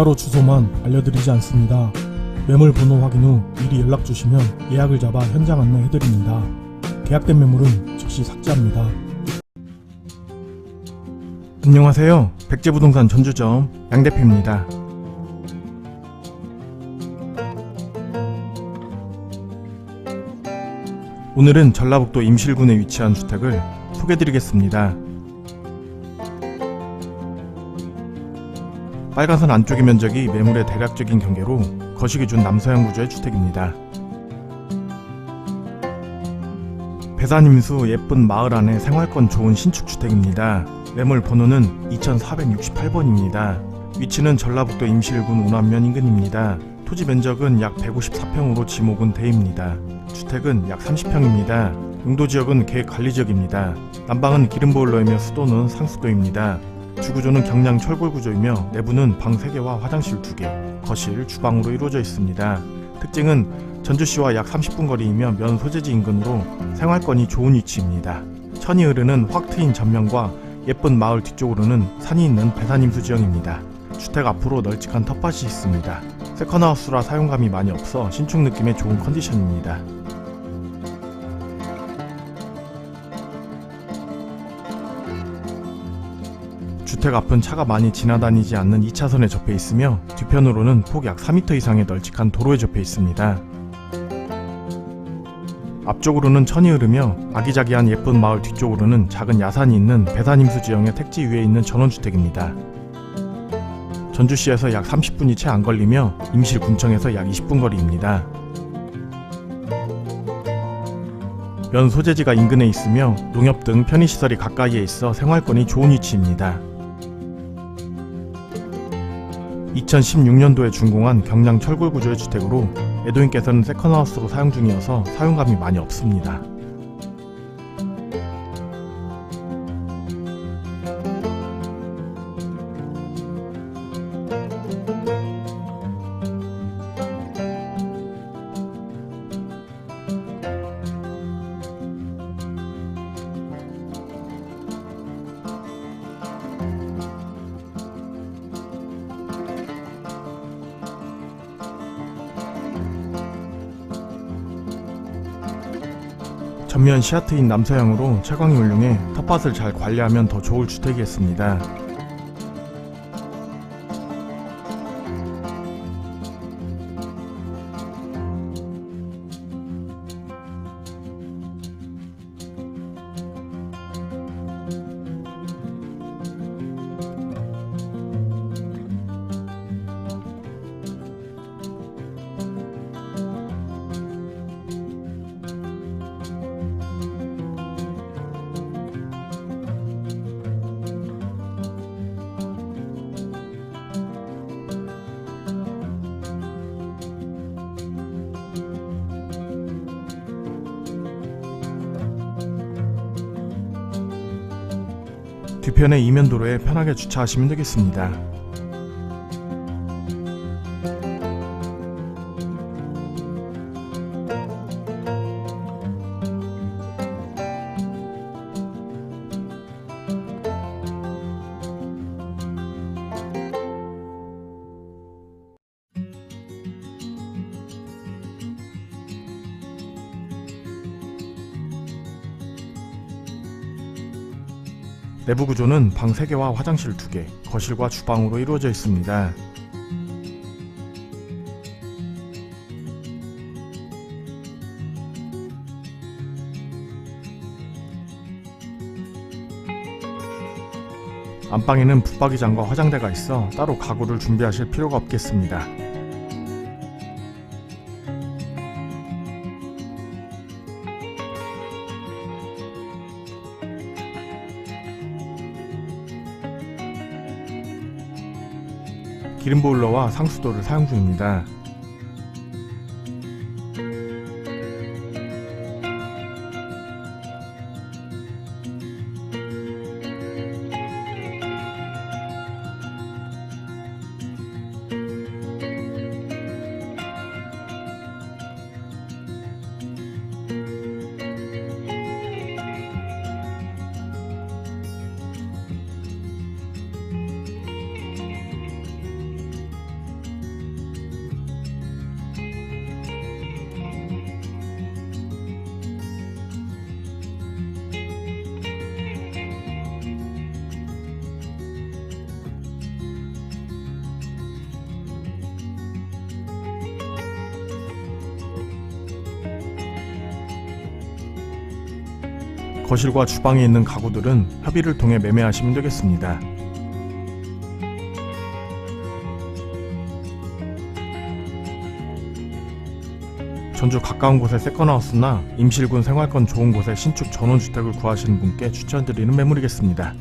따로 주소만 알려드리지 않습니다. 매물 번호 확인 후 미리 연락 주시면 예약을 잡아 현장 안내해드립니다. 계약된 매물은 즉시 삭제합니다. 안녕하세요. 백제부동산 전주점 양 대표입니다. 오늘은 전라북도 임실군에 위치한 주택을 소개드리겠습니다. 빨간선 안쪽의 면적이 매물의 대략적인 경계로 거시 기준 남서양 구조의 주택입니다. 배산임수 예쁜 마을 안에 생활권 좋은 신축 주택입니다. 매물 번호는 2468번입니다. 위치는 전라북도 임실군 운암면 인근입니다. 토지 면적은 약 154평으로 지목은 대입니다. 주택은 약 30평입니다. 용도 지역은 계획 관리 지역입니다. 난방은 기름 보일러이며 수도는 상수도입니다. 주구조는 경량 철골 구조이며 내부는 방 3개와 화장실 2개, 거실, 주방으로 이루어져 있습니다. 특징은 전주시와 약 30분 거리이며 면 소재지 인근으로 생활권이 좋은 위치입니다. 천이 흐르는 확 트인 전면과 예쁜 마을 뒤쪽으로는 산이 있는 배산임수 지형입니다. 주택 앞으로 널찍한 텃밭이 있습니다. 세컨하우스라 사용감이 많이 없어 신축 느낌의 좋은 컨디션입니다. 주택 앞은 차가 많이 지나다니지 않는 2차선에 접해 있으며 뒤편으로는 폭 약 4m 이상의 널찍한 도로에 접해 있습니다. 앞쪽으로는 천이 흐르며 아기자기한 예쁜 마을 뒤쪽으로는 작은 야산이 있는 배산임수 지형의 택지 위에 있는 전원주택입니다. 전주시에서 약 30분이 채 안 걸리며 임실군청에서 약 20분 거리입니다. 면 소재지가 인근에 있으며 농협 등 편의시설이 가까이에 있어 생활권이 좋은 위치입니다. 2016년도에 준공한 경량 철골 구조의 주택으로 애도인께서는 세컨하우스로 사용 중이어서 사용감이 많이 없습니다. 전면 시아트인 남서향으로 채광이 훌륭해 텃밭을 잘 관리하면 더 좋을 주택이겠습니다. 뒤편의 이면 도로에 편하게 주차하시면 되겠습니다. 내부 구조는 방 3개와 화장실 2개, 거실과 주방으로 이루어져 있습니다. 안방에는 붙박이장과 화장대가 있어 따로 가구를 준비하실 필요가 없겠습니다. 기름 보일러와 상수도를 사용 중입니다. 거실과 주방에 있는 가구들은 협의를 통해 매매하시면 되겠습니다. 전주 가까운 곳에 세컨하우스나 임실군 생활권 좋은 곳에 신축 전원주택을 구하시는 분께 추천드리는 매물이겠습니다.